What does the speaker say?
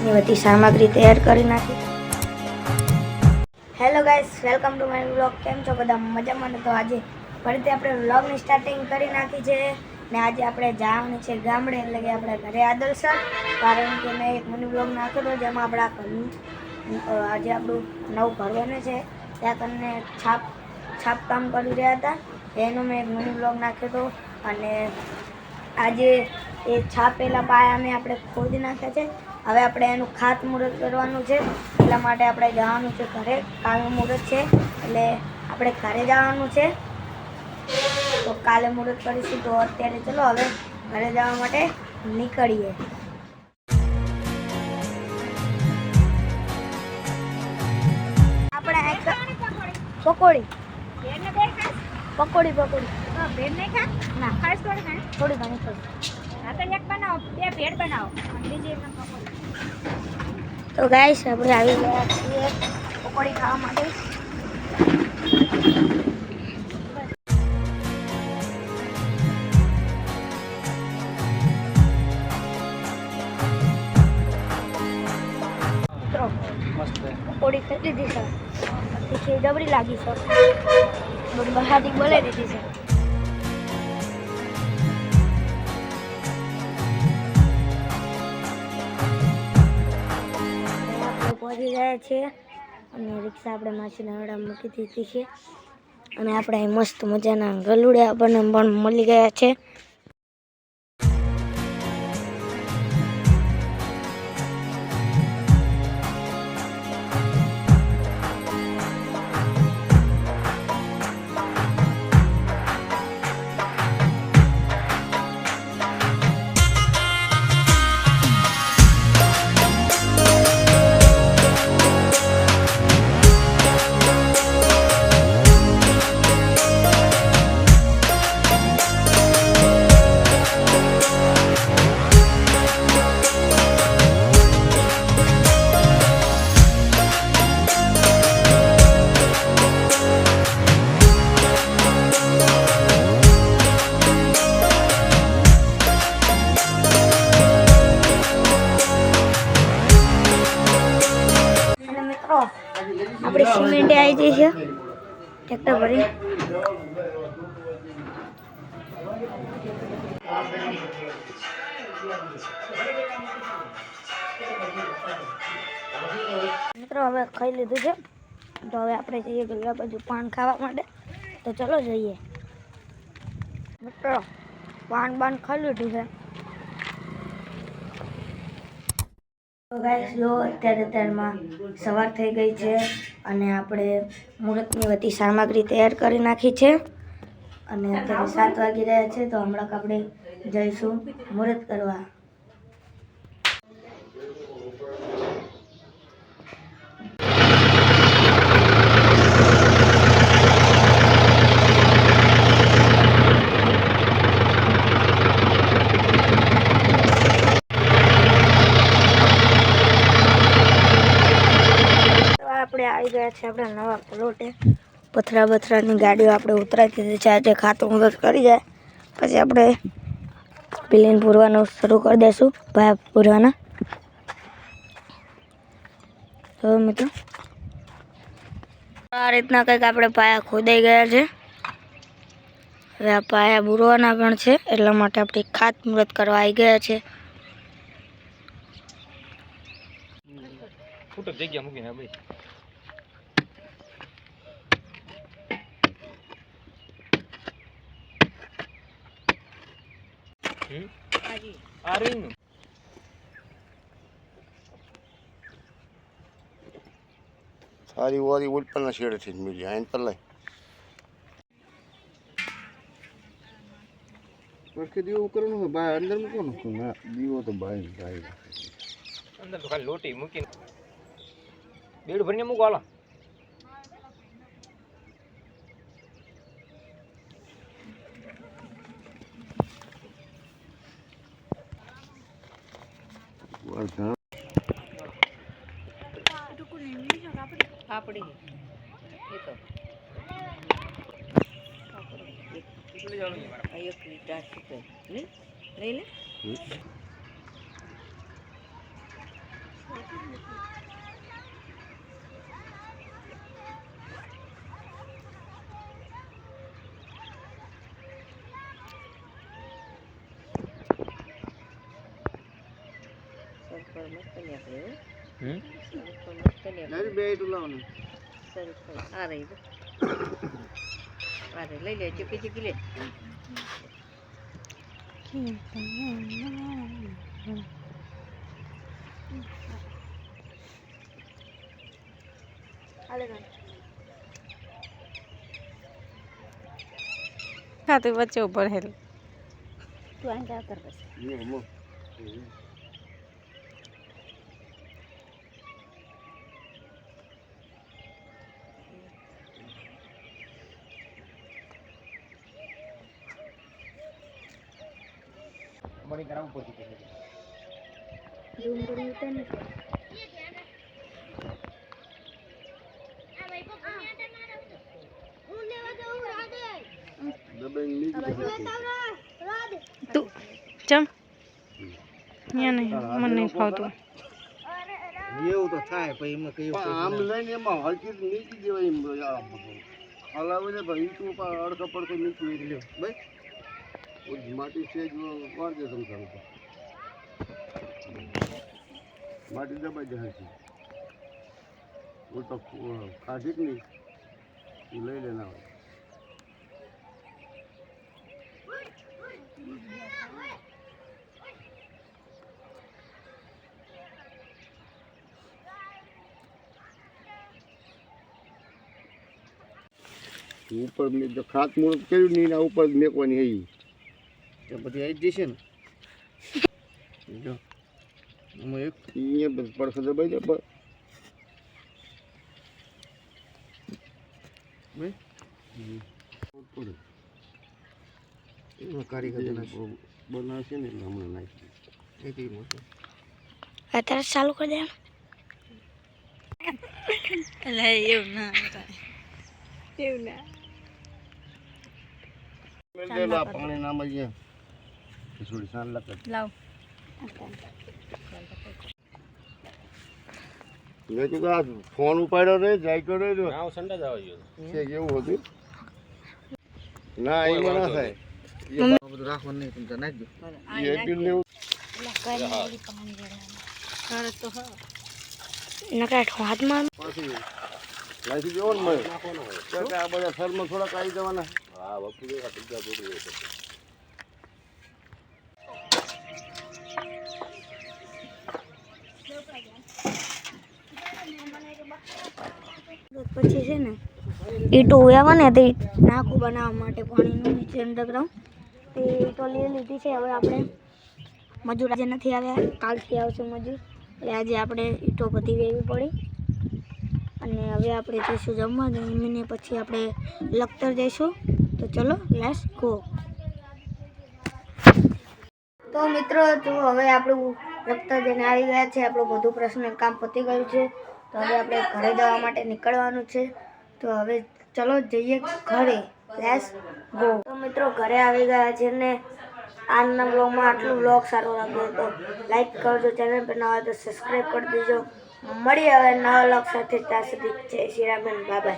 મુહૂર્તની બધી સામગ્રી તૈયાર કરી નાખી. Hello guys welcome to my vlog કેમ છો બધા? મજામાં ને? તો આજે ફરીથી આપણે વ્લોગની સ્ટાર્ટિંગ કરી નાખી છે ને આજે આપણે જવાનું છે ગામડે, એટલે કે આપણે ઘરે આદર્શન કારણ કે મેં એક મિની વ્લોગ હતો જેમાં આપણા ઘરનું આજે આપણું નવું ઘર બને છે. ત્યાં કરીને છાપ છાપકામ કરી રહ્યા હતા. એનો મેં એક મિની વ્લોગ નાખ્યો હતો અને આજે એ છાપેલા પાયા મેં આપણે ખોદી નાખ્યા છે. હવે આપણે એનું ખાત મુહૂર્ત કરવાનું છે. એટલા માટે આપણે જવાનું છે ઘરે. કાલનું મુહૂર્ત છે. એટલે આપણે ઘરે જવાનું છે. તો કાલે મુહૂર્ત કરીશું. તો અત્યારે ચલો હવે ઘરે જવા માટે નીકળીએ. આપણે પકોડી. પકોડી પકોડી. પકોડી ના. થોડી ઘણી. થોડી તો ગાઈસ આપણે આવી ગયા છીએ પકોડી ખાવા માટે. પકોડી ખાઈ દીધી છે. પછી ડબરી લાગી છે. બહારથી બોલાવી દીધી છે. પહોંચી ગયા છીએ અને રિક્ષા આપણે માસીના વાડા મૂકી દીધી છે. અને આપણે મસ્ત મજાના ગલુડિયા આપણને પણ મળી ગયા છે. આપણી સિમેન્ટ આવી ગઈ છે. ટ્રેક્ટર ભરી. મિત્રો, હવે ખાઈ લીધું છે. તો હવે આપણે જઈએ ગલ્લા બાજુ પાન ખાવા માટે. તો ચલો જઈએ. મિત્રો, પાન બાન ખાઈ લીધું છે. ગાઈસ જો અત્યારે અત્યારમાં સવાર થઈ ગઈ છે અને આપણે મુહૂર્તની બધી સામગ્રી તૈયાર કરી નાખી છે. અને અત્યારે સાત વાગી રહ્યા છે તો હમણાં આપણે જઈશું મુહૂર્ત કરવા તો આપણે આવી ગયા છે આપણા નવા પ્લોટે પથરા બથરાની ગાડીઓ આપણે દીધી છે આજે ખાતું મુહૂર્ત કરી જાય. પછી આપણે પ્લેન પૂરવાનું શરૂ કરી દઈશું પાયા પૂરવાના મિત્રો, આ રીતના કંઈક આપણે પાયા ખોદાઈ ગયા છે. હવે આ પાયા બુરવાના પણ છે, એટલા માટે આપણે ખાત મુહૂર્ત કરવા આવી ગયા છે. ફૂટક જગ્યા મૂકીને ભાઈ અરવિંદ સારી વારી ઉપરના છેડેથી જ મિલી આઈન પર લઈ પછી દીવો કરવાનું બહાર અંદર મૂકવાનું? ના દીવો તો બહાર બહાર અંદર તો ખાલી લોટી મૂકીને. બેડ ભરીને મૂકો હાલો. આપણી એ તો આ એક લીટર છે લે લઈ લે સરફળ મસ્ત નીકળે હો. હમ સરફળ મસ્ત નીકળે નારી બે એટલું લાવવાનું સરફળ આ રહી જો. આ રહી લઈ લે ચીકી ચીકી લે હાલે કાંઈ. હા તો વચ્ચે ઉપર હેલ તું આને જા કર પછી યો, મો. મણી કરાવવું પડતું ઝૂમ કરી ઉતાર ને દબાઈને નીકળી જશે. તું ચમ. અહીંયા નહીં મને નહીં ફાવતું. એવું તો થાય પછી એમાં કઈ આમ લઈને એમાં હલકી નીકળી દેવાય એમ આ બધું. હલાવે ને ભાઈ તું પર અડકો નીકળી લ્યો. ભાઈ માટી છે જ વાળજે તમ તાર માટી દબાઈ જાય છે. હું તો કાઢી જ નહીં? એ લઈ લેના હોય. ઉપર મેં ખાત મુહૂર્ત કર્યું નહીં એના ઉપર મેકવાની હઈ બધી આવી જશે ને. જો એમાં એક અહીંયા બસ પડખે દબાઈ દે બનાવશે. ને એટલે હમણાં નાખી એથી મોટો. અત્યારે ચાલુ કરી દે એટલે એવું ના એવું ના. પાણી નામ અહીંયા થોડી સાંજ લાગે લાવ મેં કીધું આ ફોન ઉપાડ્યો રે જાય કર્યો રે નાવ સંડા જ આવી ગયો છે. કેવું હતું? ના એમાં ના થાય. બધું રાખવાનું નહીં તમે નાખી દો એ એટલું લેવું હા નકરા હાથમાં પાછું લાઈથી દેવો ને કે આ બધા થર્મલ થોડાક આવી જવાના. હા બાપુ આ બીજા બોડી પછી છે ને, ઈટો આવે ને તે નાખું બનાવવા માટે પાણીનું નીચે અંડરગ્રાઉન્ડ તે ઈટો લઈ લીધી છે, હવે આપણે મજૂર આજે નથી આવ્યા, કાલથી આવશે મજૂર. એટલે આજે આપણે ઈટો બધી વેવી પડી. અને હવે આપણે જઈશું જમવા જમીને પછી આપણે લખતર જઈશું. તો ચલો લેટ્સ ગો તો મિત્રો, તો હવે આપણું લખતર જઈને આવી ગયા છે, આપણું બધું પર્સનલ કામ પતી ગયું છે. તો હવે આપણે ઘરે જવા માટે નીકળવાનું છે. તો હવે ચલો જઈએ ઘરે. લેસ ગો તો મિત્રો ઘરે આવી ગયા છે ને આજના બ્લોગમાં આટલું બ્લોગ સારો લાગ્યો તો લાઈક કરજો ચેનલ પર નવા તો સબસ્ક્રાઈબ કરી દેજો. મળીએ હવે નવા બ્લોગ સાથે ત્યાં સુધી. જય શ્રી રામ બાય